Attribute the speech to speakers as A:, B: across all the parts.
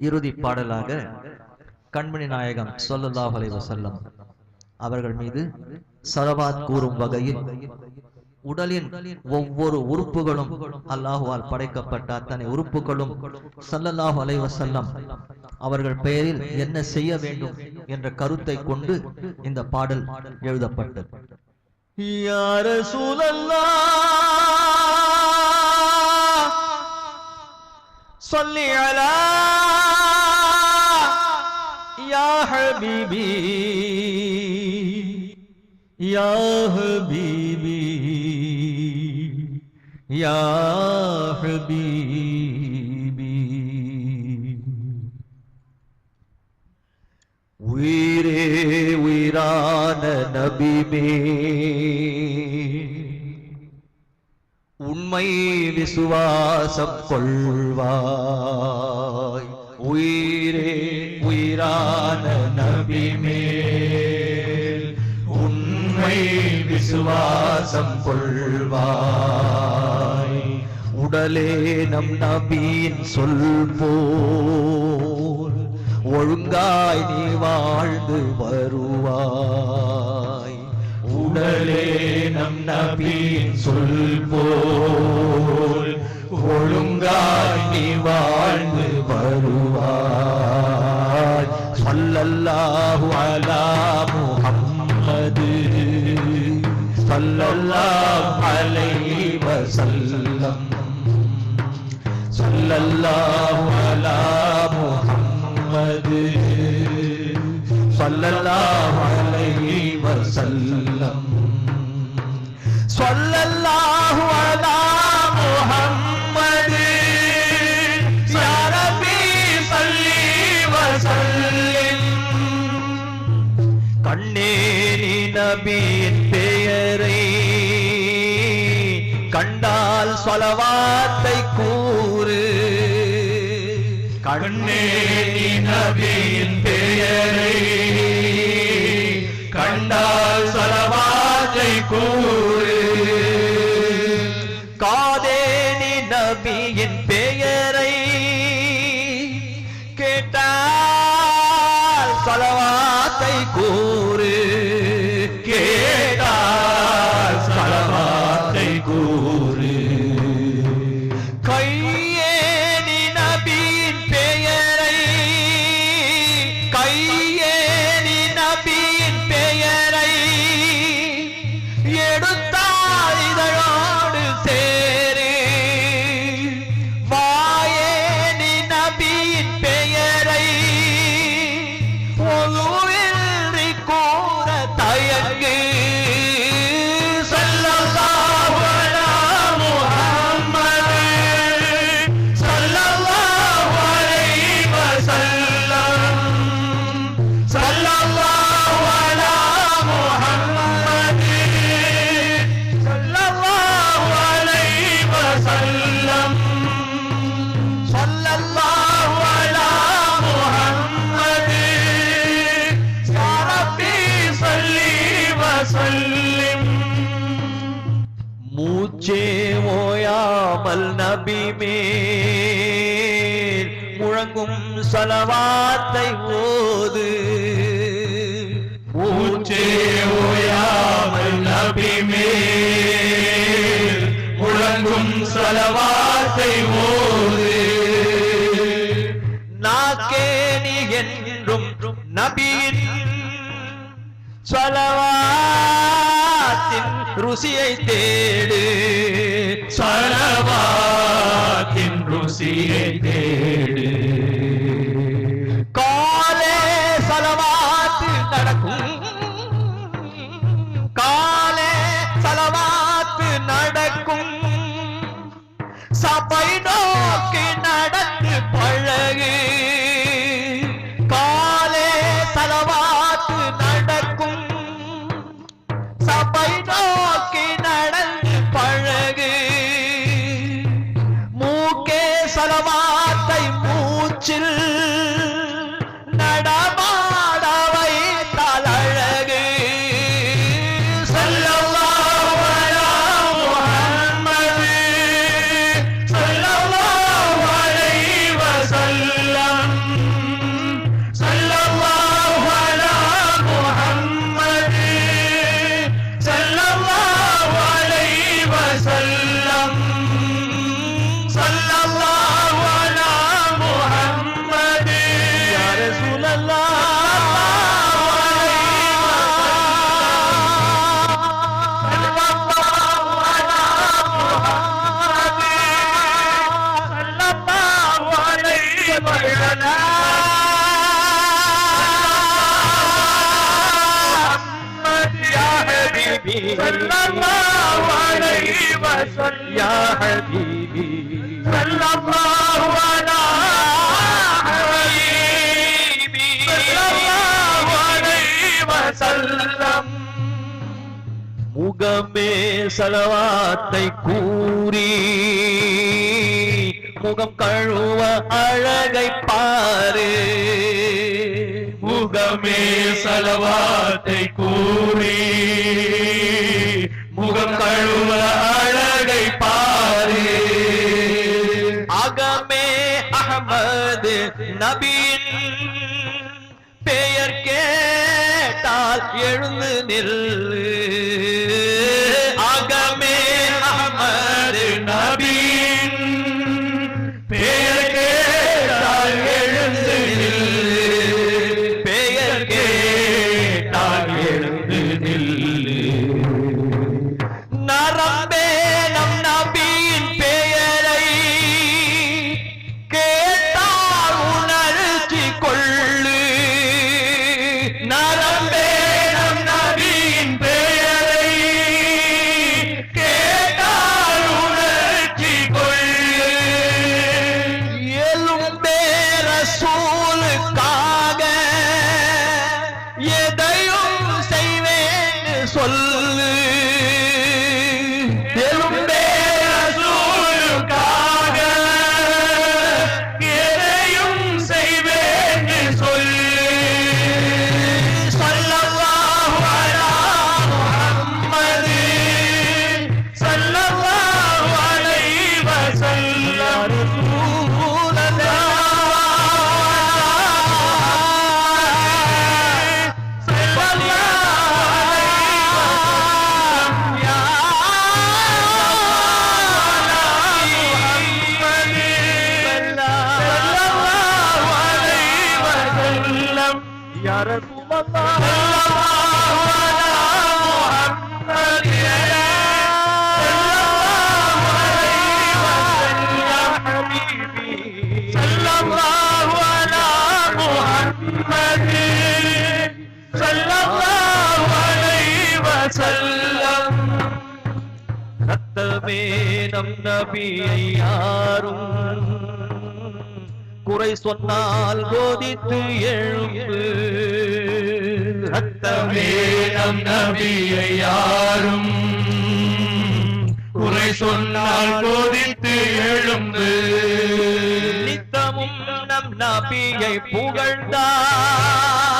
A: இறுதி பாடலாக கண்மணி நாயகம் சொல்லல்லாஹ் அலைவசல்லம் அவர்கள் மீது சரவாத் கூறும் வகையில் உடலின் ஒவ்வொரு உறுப்புகளும் அல்லாஹுவால் படைக்கப்பட்ட அத்தனை உறுப்புகளும் சல்லல்லாஹு அலைவசல்லம் அவர்கள் பெயரில் என்ன செய்ய வேண்டும் என்ற கருத்தை கொண்டு இந்த பாடல் எழுதப்பட்டது.
B: யார சூழல்லா صلي على يا حبيبي. يا حبيبي. يا حبيبي. ويري ويران نبي مين உண்மை விசுவாசம் கொள்வாய். உயிரே உயிரான நபிமே உண்மை விசுவாசம் கொள்வாய். உடலே நம் நபியின் சொல் போல் ஒழுங்காய் நீ வாழ்ந்து வருவாய். உடலே நம் நபியின் சொல் போல் ஒழுங்காட்டி வாழ்ந்து வருவார். சொல்லல்லாஹு அலா முஹம்மது. சொல்லல்லாஹு அலைஹி வஸல்லம். சொல்லல்லாஹு அலா முஹம்மது. சொல்லல்லாஹு அலைஹி வஸல்லம். நபியின் பெயரை கண்டால் சொலவாத்தை கூறு. கண்ணே நபியின் பெயரை கண்டால் சொலவாத்தை கூறு. காதே நீ நபியின் பெயரை கேட்டால் சலவாத்தை கூறு. நபி மேல் முழங்கும் சலவாத்தை ஓது. மூச்சே ஓயாமல் நபி மேல் முழங்கும் சலவாத்தை ஓது. நாக்கே நீ என்றும் நபியின் சலவாத்தின் ருசியை தேடு. சலவாத்தின் ருசியை தேடு. காலே சலவாத்து நடக்கும். காலே சலவாத்து நடக்கும். சபை நோக்கி நடந்து பழகு. يا حبيبي صلى الله على حبيبي صلى الله عليه وسلم முகமே சலவாத்தை கூறி முகம் கழுவ அழகை பாரு.
C: முகமே சலவாத்தை கூறி முகம் கழுவ
B: அகமது நபியின் பெயர் கேட்டால் எழுந்து நில்லு. நம்பே நம் நபியை யாரும் குறை சொன்னால் கோதித்து எழும்பு.
C: ரத்தமே நம் நபியை யாரும் குறை சொன்னால் கோதித்து எழும்பு.
B: நித்தமும் நம் நபியை புகழ்ந்தார்.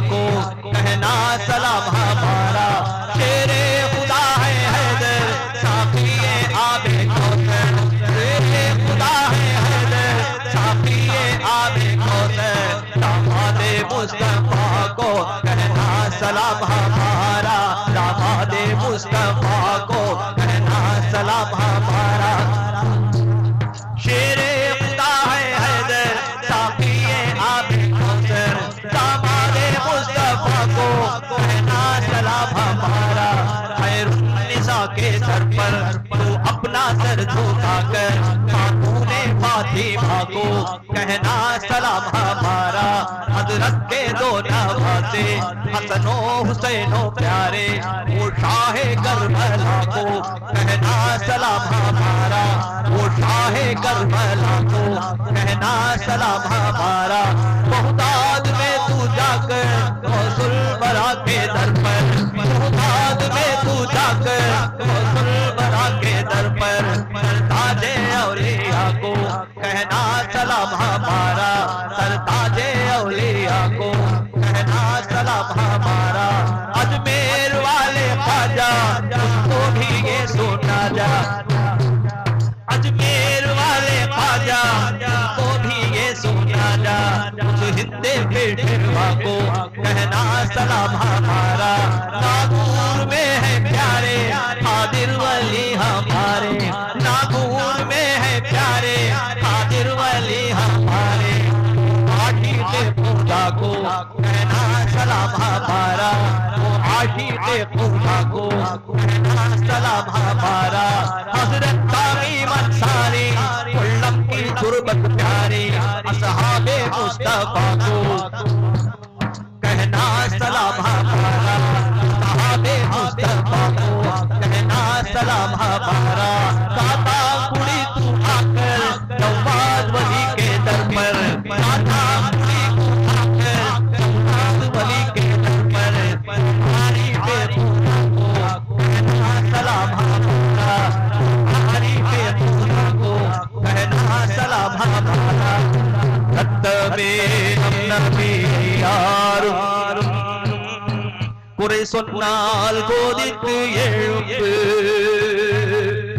B: को कहना सलाम। सर झुका कर खातूने फातिमा को कहना, सलाम हमारा, हज़रत के दो नवासे। हसनो, हुसैनो प्यारे, वो शाह करबला को। कहना, सलाम हमारा, वो शाह करबला को। कहना, सलाम हमारा उस हिंदे पेटवा को कहना, सलाम हमारा। नागूर में है प्यारे हादिर वली हमारे। नागूर में है प्यारे हादिर वली हमारे। आठी के पूजा को कहना, सलाम हमारा। आठी के खुदा को कहना, सलाम हमारा। हज़रत तामीम अंसारी कुल्लम की असहाबे मुस्तफ़ा को। कहना सलाम हमारा मुस्तफ़ा को। कहना सलाम हमारा யாரும் குறை சொன்னால் கோதித்து எழுப்பு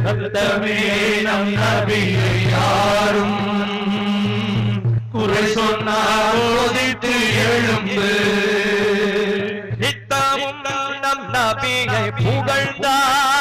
C: ரத்தமே நம் நபியை யாரும் குறை சொன்னால் கோதித்து எழும்பு
B: நித்தமும் நம் நபியை புகழ்ந்தார்.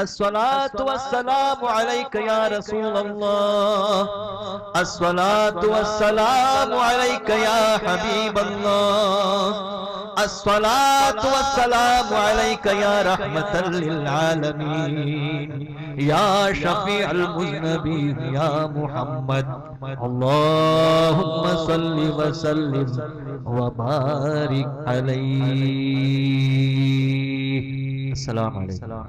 B: الصلاة والسلام عليك يا رسول الله الصلاة والسلام عليك يا حبيب الله الصلاة والسلام عليك يا رحمة للعالمين يا شفيع المذنبين يا محمد اللهم صل وسلم وبارك عليه السلام عليكم